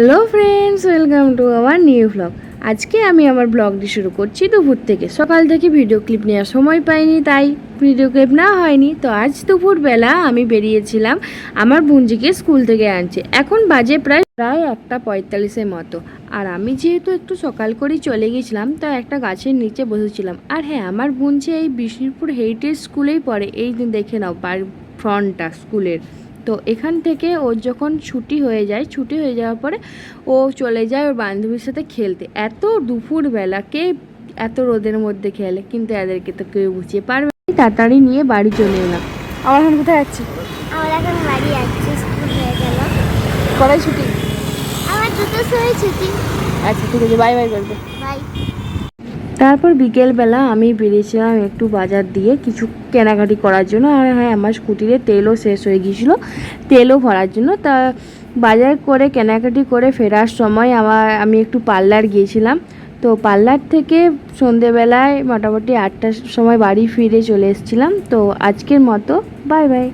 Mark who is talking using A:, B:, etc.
A: Hello friends welcome to our new blog আজকে আমি আমার ব্লগটি শুরু করছি দুপুর থেকে। সকাল থেকে ভিডিও ক্লিপ নেওয়ার সময় পাইনি, তাই ভিডিও ক্লিপ না হয়নি। তো আজ দুপুরবেলা আমি বেরিয়েছিলাম আমার বুঞ্জিকে স্কুল থেকে আনছে এখন বাজে প্রায় প্রায় একটা পঁয়তাল্লিশের মতো। আর আমি যেহেতু একটু সকাল করেই চলে গেছিলাম, তো একটা গাছের নিচে বসেছিলাম। আর হ্যাঁ আমার বুঞ্জি এই বিষ্ণুপুর হেরিটেজ স্কুলেই পড়ে। এই দেখে নাও, পার ফ্রন্টটা স্কুলের তো এখান থেকে ওর যখন ছুটি হয়ে যায় ছুটি হয়ে যাওয়ার পরে ও চলে যায় ওর বান্ধবীর সাথে খেলতে। এত দুপুরবেলা কে এত রোদের মধ্যে খেলে? কিন্তু এদেরকে তো কেউ বুঝিয়ে পারবে তাড়াতাড়ি নিয়ে বাড়ি চলে এলাম। আমার এখন কোথায় যাচ্ছি
B: আমার এখন বাড়ি যাচ্ছে স্কুল হয়ে গেল।
A: ছুটি?
B: আমার দুটো সময় ছুটি
A: আচ্ছা ঠিক আছে বাই বাই করবে।
B: বাই।
A: তারপর বিকেলবেলা আমি বেরিয়েছিলাম একটু বাজার দিয়ে কিছু কেনাকাটি করার জন্য। আর হ্যাঁ আমার স্কুটিতে তেলও শেষ হয়ে গিয়েছিল। তেলও ভরার জন্য। তা বাজার করে, কেনাকাটি করে ফেরার সময় আমার, আমি একটু পার্লার গিয়েছিলাম। তো পার্লার থেকে সন্ধেবেলায় মোটামুটি আটটার সময় বাড়ি ফিরে চলে এসেছিলাম। তো আজকের মতো, বাই বাই।